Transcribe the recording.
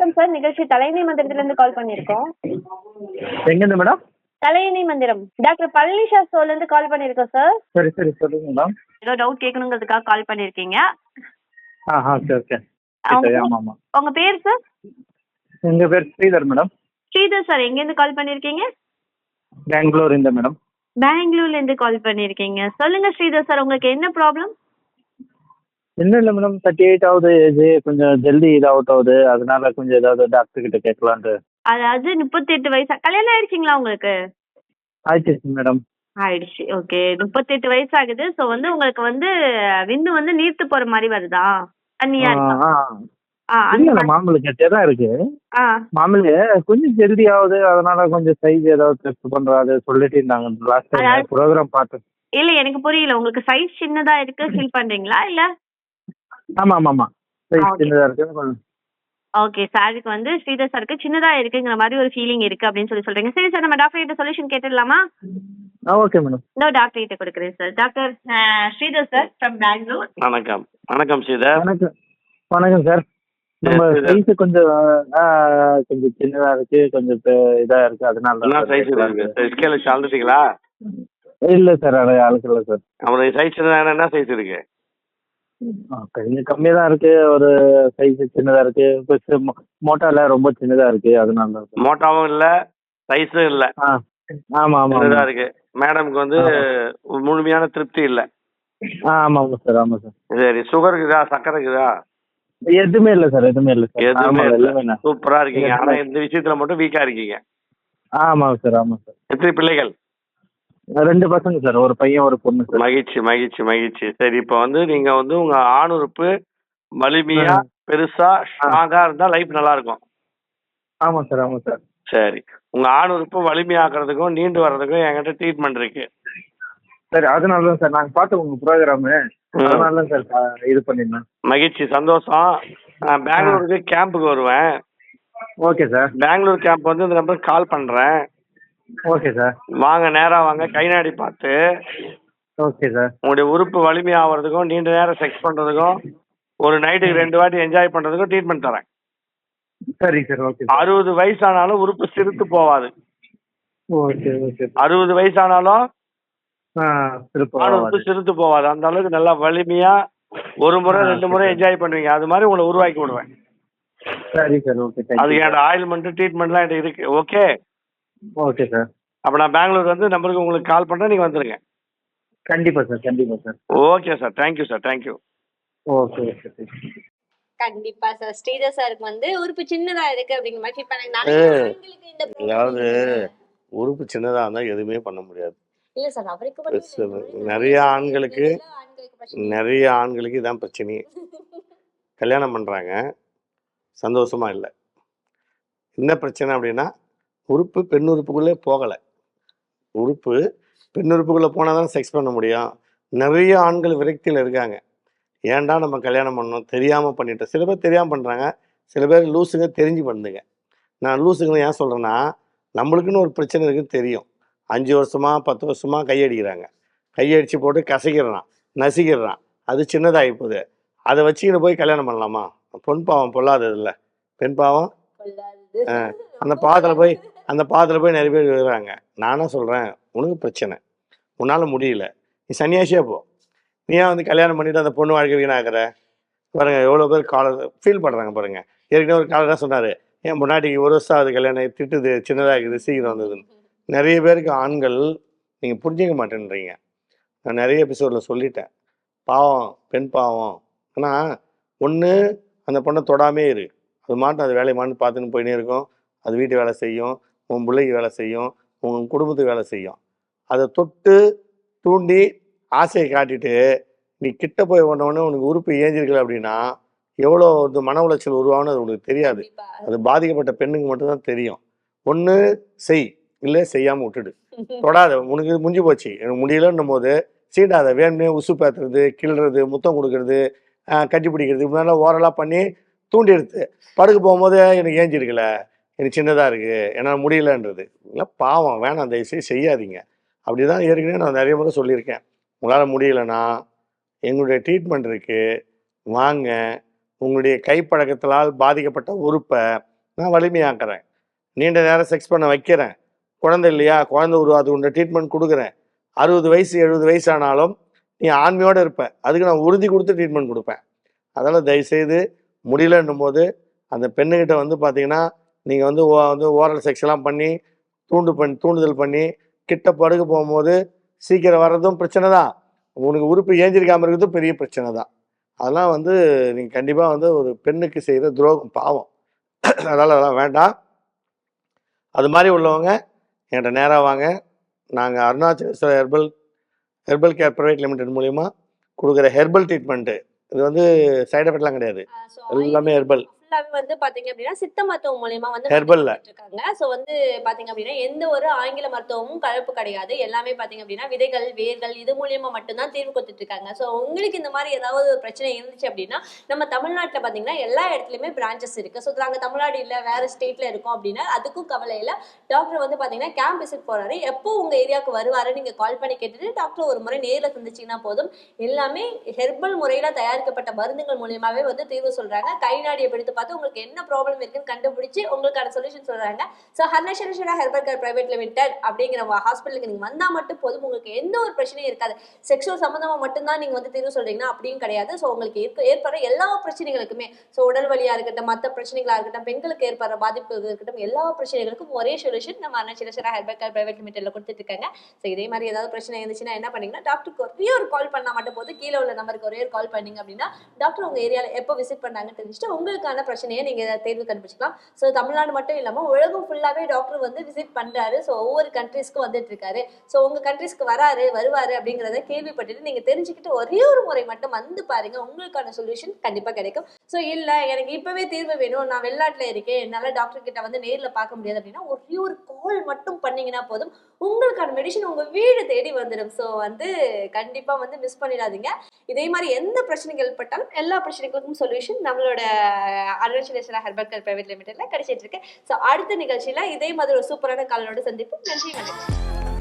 வணக்கம் சார். நிகழ்ச்சி தலைமை மந்திரத்திலிருந்து கால் பண்ணியிருக்கோம். எங்கேருந்து மேடம் தலையணை மந்திரம். டாக்டர் பழனிஷா சோலேருந்து கால் பண்ணியிருக்கோம் சார். சரி சரி. சொல்லுங்க மேடம் ஏதோ டவுட் கேட்கணுங்கிறதுக்காக கால் பண்ணியிருக்கீங்க. ஆ ஆ சரி. ஓகே ஆமாம் உங்க பேர் சார்? எங்கள் பேர் ஸ்ரீதர் மேடம் ஸ்ரீதர் சார் எங்கேருந்து கால் பண்ணியிருக்கீங்க? பெங்களூர் இந்த மேடம் பெங்களூர்ல இருந்து கால் பண்ணியிருக்கீங்க. சொல்லுங்க ஸ்ரீதர் சார் உங்களுக்கு என்ன ப்ராப்ளம் இன்னும் இல்லை மேடம் தேர்ட்டி எயிட் ஆகுது ஏஜ் கொஞ்சம் ஜல்தி இது அவுட் ஆகுது. அதனால கொஞ்சம் ஏதாவது டாக்டர் கிட்ட கேட்கலான்ட்டு. அதாவது முப்பத்தெட்டு வயசா கல்யாணம் ஆயிடுச்சிங்களா உங்களுக்கு? ஆயிடுச்சு மேடம் ஆயிடுச்சு. ஓகே முப்பத்தெட்டு வயசு ஆகுது ஸோ வந்து உங்களுக்கு வந்து விந்து வந்து நீர்த்து போற மாதிரி வருதா? தண்ணியா இருக்கா? இல்லை மாமூலு கட்டியாக தான் இருக்கு. மாமூலு கொஞ்சம் ஜல்தி ஆகுது. அதனால கொஞ்சம் சைஸ் ஏதாவது டெஸ்ட் பண்ணுறாது சொல்லிட்டு இருந்தாங்க லாஸ்ட் ப்ரோக்ராம் பார்த்தேன் இல்ல எனக்கு புரியல. உங்களுக்கு சைஸ் சின்னதா இருக்கு ஃபீல் பண்றீங்களா? இல்ல? சின்னதாக இருக்கு. கொஞ்சம் ஓகே சாருக்கு வந்து ஸ்ரீதர் சாருக்கு சின்னதா இருக்குங்கிற மாதிரி ஒரு ஃபீலிங் இருக்கு அப்படின்னு சொல்லி சொல்றீங்க. சரி சார் நம்ம டாக்டர் கிட்ட சொல்யூஷன் கேட்டுடலாமா? ஓகே மேடம் இன்னும் டாக்டர் கிட்ட கொடுக்குறேன் sir doctor Sridhar sir from Bangalore வணக்கம். வணக்கம் ஸ்ரீதர். வணக்கம். வணக்கம் சார் நம்ம. சைஸ் கொஞ்சம் கொஞ்சம் சின்னதா இருக்கு கொஞ்சம் இதா இருக்கு அதனால சைஸ் இருக்கு? ஸ்கேல் வச்சு அளந்துட்டீங்களா இல்ல சார் அது அழுக்கு இல்ல சார் அப்புறம் சைஸ் என்ன சைஸ் இருக்கு? கொஞ்சம் கம்மியா தான் இருக்கு. ஒரு சைஸ் சின்னதா இருக்கு. பெருசு மோட்டால ரொம்ப சின்னதா இருக்கு. அதனால மோட்டாவும் இல்ல சைஸும் இல்ல. ஆமா ஆமா சின்னதா ஆமா. இருக்கு. மேடம்க்கு வந்து முழுமையான திருப்தி இல்ல. ஆமா ஆமா சார். ஆமா சார். சரி சுகர் இருக்குதா? சக்கரை இருக்குதா? எதுவுமே இல்ல சார். எதுவுமே இல்ல சார். எதுவுமே ஆமா இல்ல. சூப்பரா இருக்கீங்க. ஆனா. இந்த விஷயத்துல மட்டும் வீக்கா இருக்கீங்க. ஆமாங்க சார். ஆமா சார். எத்தனை பிள்ளைகள்? ரெண்டு பசங்க சார் ஒரு பையன் ஒரு பொண்ணு சார். மகிழ்ச்சி மகிழ்ச்சி மகிழ்ச்சி. சரி இப்போ வந்து நீங்க வந்து உங்க ஆணுறுப்பு வலிமையா. பெருசா ஸ்ட்ராங்கா இருந்தா லைஃப் நல்லா இருக்கும் ஆமா சார் ஆமா சார். சரி. உங்க ஆணுறுப்பு வலிமையாக்குறதுக்கும் நீண்டு வர்றதுக்கும் என்கிட்ட ட்ரீட்மெண்ட் இருக்கு. சரி அதனால தான் சார் நாங்க பார்த்தோம் உங்க ப்ரோக்ராமு. அதனால தான் சார் இது பண்ணிருந்தேன் மகிழ்ச்சி சந்தோஷம். நான் பெங்களூருக்கு கேம்புக்கு வருவேன். Okay sir. பெங்களூர் கேம்ப் வந்து இந்த நம்பருக்கு கால் பண்றேன். ஓகே சார் வாங்க நேரா வாங்க. கை நாடி பார்த்து. ஓகே சார் உங்களுடைய உறுப்பு வலிமையாகிறதுக்கும் நீண்ட நேரம் செக்ஸ் பண்றதுக்கும் ஒரு நைட்டுக்கு ரெண்டு வாட்டி என்ஜாய் பண்றதுக்கும் ட்ரீட்மெண்ட் தரேன். சரி சார் ஓகே அறுபது வயசானாலும் உறுப்பு சிறுத்து போவாது. ஓகே ஓகே அறுபது வயசானாலும் உறுப்பு சிறுத்து போவாது. அந்த அளவுக்கு நல்லா வலிமையா ஒரு முறை ரெண்டு. முறை என்ஜாய் பண்ணுவீங்க. அது மாதிரி உங்களை உருவாக்கி விடுவேன். சரி சார் ஓகே அது என்னோட ஆயில்மெண்ட் ட்ரீட்மெண்ட்லாம் என்கிட்ட இருக்கு. ஓகே ஓகே சார் அப்போ நான் பெங்களூர் வந்து நம்பருக்கு உங்களுக்கு கால் பண்ணுறேன் நீங்கள் வந்துருங்க. கண்டிப்பா சார் கண்டிப்பா sir okay sir thank you sir thank you okay okay கண்டிப்பா சார் ஸ்ரீதர் சாருக்கு வந்து உறுப்பு சின்னதா இருக்கு அப்படிங்கிற மாதிரி ஃபீல் பண்ணாங்க நிறைய இந்த அதாவது. உறுப்பு சின்னதாக இருந்தால் எதுவுமே பண்ண முடியாது. இல்ல சார் அவருக்கு. நிறைய ஆண்களுக்கு. நிறைய ஆண்களுக்கு இதான் பிரச்சனையே கல்யாணம் பண்ணுறாங்க சந்தோஷமா இல்லை. என்ன பிரச்சனை அப்படின்னா உறுப்பு பெண் உறுப்புக்குள்ளே போகலை. உறுப்பு பெண் உறுப்புக்குள்ளே போனால் தான் செக்ஸ் பண்ண முடியும். நிறைய ஆண்கள் விரக்தியில் இருக்காங்க. ஏன்டா நம்ம கல்யாணம் பண்ணோம் தெரியாமல் பண்ணிட்டோம். சில பேர் தெரியாமல் பண்ணுறாங்க சில பேர் லூசுங்க தெரிஞ்சு பண்ணுங்க நான் லூசுங்கன்னு ஏன் சொல்கிறேன்னா நம்மளுக்குன்னு ஒரு பிரச்சனை இருக்குன்னு தெரியும். அஞ்சு வருஷமா பத்து வருஷமா கையடிக்கிறாங்க. கையடிச்சு போட்டு கசைக்கிறான் நசிக்கிறான் அது சின்னதாகி போகுது. அதை வச்சுக்கிட்டு போய் கல்யாணம் பண்ணலாமா? பொன் பாவம் பொல்லாதது இல்லை. பெண் பாவம்? அந்த பாதத்தில் போய் அந்த பாதத்தில் போய் நிறைய பேர் எழுதுறாங்க. நானும் சொல்கிறேன் உனக்கு பிரச்சனை. உன்னால் முடியல. நீ சன்னியாசியாக போ. நீ ஏன் வந்து கல்யாணம் பண்ணிவிட்டு அந்த பொண்ணு வாழ்க்கை வீணாகிற பாருங்கள் எவ்வளோ பேர் காலர் ஃபீல் பண்ணுறாங்க பாருங்கள் ஏற்கனவே ஒரு காலராக தான் சொன்னார் ஏன் முன்னாடிக்கு ஒரு வருஷம் ஆகுது கல்யாணம் திட்டுது சின்னதாக இருக்குது சீக்கிரம் வந்ததுன்னு. நிறைய பேருக்கு ஆண்கள் நீங்கள் புரிஞ்சிக்க மாட்டேன்றீங்க. நான் நிறைய எபிசோடில் சொல்லிட்டேன். பாவம் பெண் பாவம். ஆனால் ஒன்று அந்த பொண்ணை தொடாமே இரு. அது மாட்டும் அது வேலையை மாட்டு பார்த்துன்னு போயினே இருக்கும். அது வீட்டு வேலை செய்யும். உன் பிள்ளைக்கு வேலை செய்யும் உன் குடும்பத்துக்கு வேலை செய்யும். அதை தொட்டு தூண்டி ஆசையை காட்டிட்டு நீ கிட்ட போய் உடனே உனக்கு உறுப்பு ஏஞ்சிருக்கல அப்படின்னா எவ்வளோ இது மன உளைச்சல் உருவாகும்னு அது உனக்கு தெரியாது. அது பாதிக்கப்பட்ட பெண்ணுக்கு மட்டும்தான் தெரியும். ஒன்று செய் இல்லை செய்யாமல் விட்டுடு. தொடாத உனக்கு முடிஞ்சு போச்சு. எனக்கு முடியலன்னும் போது சீண்டாத வேணும்னே உசு பேத்துறது கிள்றது முத்தம் கொடுக்கறது கட்டி பிடிக்கிறது இப்படிலாம் ஓரலாக பண்ணி தூண்டி எடுத்து படுக்க போகும்போது எனக்கு ஏஞ்சிருக்கல. எனக்கு சின்னதாக இருக்குது என்னால் முடியலன்றது. இல்லை பாவம் வேணாம் தயவுசெய்து செய்யாதீங்க. அப்படி தான் ஏற்கனவே நான் நிறைய முறை சொல்லியிருக்கேன். உங்களால் முடியலன்னா எங்களுடைய ட்ரீட்மெண்ட் இருக்குது வாங்க. உங்களுடைய கைப்பழக்கத்தினால் பாதிக்கப்பட்ட உறுப்பை நான் வலிமையாக்குறேன். நீண்ட நேரம் செக்ஸ் பண்ண வைக்கிறேன். குழந்தை இல்லையா? குழந்தை உருவாது உண்ட ட்ரீட்மெண்ட் கொடுக்குறேன். அறுபது வயசு எழுபது வயசு ஆனாலும் நீ ஆண்மையோடு இருப்ப. அதுக்கு நான் உறுதி கொடுத்து ட்ரீட்மெண்ட் கொடுப்பேன். அதனால் தயவுசெய்து முடியலன்னும் போது அந்த பெண்ணுக்கிட்ட வந்து பார்த்தீங்கன்னா நீங்கள் வந்து ஓ- வந்து ஓரல் செக்ஸ்லாம் பண்ணி தூண்டு பண்ணி தூண்டுதல் பண்ணி கிட்ட படுக்க போகும்போது சீக்கிரம் வர்றதும் பிரச்சனை தான். உனக்கு உறுப்பு ஏஞ்சிருக்காமல் இருக்கிறதும் பெரிய பிரச்சனை தான். அதெல்லாம் வந்து நீங்கள் கண்டிப்பாக வந்து ஒரு பெண்ணுக்கு செய்கிற துரோகம் பாவம். அதனால் அதெல்லாம் வேண்டாம். அது மாதிரி உள்ளவங்க என்கிட்ட நேராக வாங்க. நாங்கள் Arunachaleswarar herbal herbal care private limited மூலிமா கொடுக்குற ஹெர்பல் ட்ரீட்மெண்ட்டு. இது வந்து சைடு எஃபெக்ட்லாம் கிடையாது. எல்லாமே herbal. ஃபுல்லாவே வந்து பாத்தீங்க அப்படின்னா சித்த மருத்துவம் மூலியமா வந்து இருக்காங்க. சோ வந்து பாத்தீங்க அப்படின்னா எந்த ஒரு ஆங்கில மருத்துவமும் கலப்பு கிடையாது. எல்லாமே பாத்தீங்க அப்படின்னா விதைகள் வேர்கள் இது மூலியமா மட்டும்தான் தீர்வு கொடுத்துட்டு இருக்காங்க. சோ உங்களுக்கு இந்த மாதிரி ஏதாவது ஒரு பிரச்சனை இருந்துச்சு அப்படின்னா நம்ம தமிழ்நாட்டுல பாத்தீங்கன்னா எல்லா இடத்துலயுமே பிரான்ச்சஸ் இருக்கு. சோ நாங்க தமிழ்நாடு இல்ல வேற ஸ்டேட்ல இருக்கோம் அப்படின்னா அதுக்கும் கவலை இல்ல. டாக்டர் வந்து பாத்தீங்கன்னா கேம்ப் விசிட் போறாரு. எப்போ உங்க ஏரியாவுக்கு வருவாரு நீங்க கால் பண்ணி கேட்டுட்டு டாக்டர் ஒரு முறை நேர்ல சந்திச்சீங்கன்னா போதும். எல்லாமே ஹெர்பல் முறையில தயாரிக்கப்பட்ட மருந்துகள் மூலியமாவே வந்து தீர்வு சொல்றாங்க. கை நாடியை பிடித்து பார்த்து உங்களுக்கு என்ன ப்ராப்ளம் இருக்குன்னு கண்டுபிடிச்சு உங்களுக்கான சொல்யூஷன் சொல்றாங்க. So Harneswara herbal care private limited அப்படிங்கிற ஹாஸ்பிட்டலுக்கு நீங்க வந்தா மட்டும் போதும். உங்களுக்கு எந்த ஒரு பிரச்சனையும் இருக்காது. செக்ஷுவல் சம்மந்தமாக மட்டும்தான் நீங்க வந்து தீர்வு சொல்றீங்கன்னா அப்படியும் கிடையாது. ஸோ உங்களுக்கு இருக்க ஏற்படுற எல்லா பிரச்சனைகளுக்குமே ஸோ உடல் வழியாக இருக்கட்டும் மற்ற பிரச்சனைகளா இருக்கட்டும் பெண்களுக்கு ஏற்படுற பாதிப்பு இருக்கட்டும் எல்லா பிரச்சனைகளுக்கும் ஒரே சொல்யூஷன் நம்ம அன்னச்சிரேஸ்வரா ஹெர்பல் கேர் பிரைவேட் லிமிடெட்ல கொடுத்துட்டு இருக்காங்க. ஸோ இதே மாதிரி ஏதாவது பிரச்சனை இருந்துச்சுன்னா என்ன பண்ணீங்கன்னா டாக்டருக்கு ஒரே ஒரு கால் பண்ணா மட்டும் போதும். கீழே உள்ள நம்பருக்கு ஒரே ஒரு கால் பண்ணீங்க அப்படின்னா டாக்டர் உங்க ஏரியாவில் எப்போ விசிட் பண்ணாங்கன்னு தெரிஞ்சுட்டு உங்களுக்கான பிரச்சனையை நீங்க தேர்வு கண்டுபிடிச்சிக்கலாம். ஸோ தமிழ்நாடு மட்டும் இல்லாம உலகம் ஃபுல்லாவே டாக்டர் வந்து விசிட் பண்றாரு. ஸோ ஒவ்வொரு கண்ட்ரீஸ்க்கும் வந்துட்டு இருக்காரு. ஸோ உங்க கண்ட்ரீஸ்க்கு வராரு வருவாரு அப்படிங்கிறத கேள்விப்பட்டுட்டு நீங்க தெரிஞ்சுக்கிட்டு ஒரே ஒரு முறை மட்டும் வந்து பாருங்க. உங்களுக்கான சொல்யூஷன் கண்டிப்பா கிடைக்கும். ஸோ இல்ல எனக்கு இப்பவே தீர்வு வேணும். நான் வெளிநாட்டுல இருக்கேன். என்னால டாக்டர் கிட்ட வந்து நேர்ல பார்க்க முடியாது அப்படின்னா ஒரே ஒரு கால் மட்டும் பண்ணீங்கன்னா போதும். உங்களுக்கான மெடிசன் உங்க வீடு தேடி வந்துடும் ஸோ வந்து கண்டிப்பா வந்து மிஸ் பண்ணிடாதீங்க. இதே மாதிரி எந்த பிரச்சனைகள் ஏற்பட்டாலும் எல்லா பிரச்சனைகளுக்கும் சொல்யூஷன் நம்மளோட அருணாச்சலேஸ்வரா ஹெர்பல் கல் பிரைவேட் லிமிடெட்ல கிடைச்சிட்டு இருக்கு. ஸோ அடுத்த நிகழ்ச்சியில இதே மாதிரி ஒரு சூப்பரான காலனோட சந்திப்பு நன்றி வணக்கம்.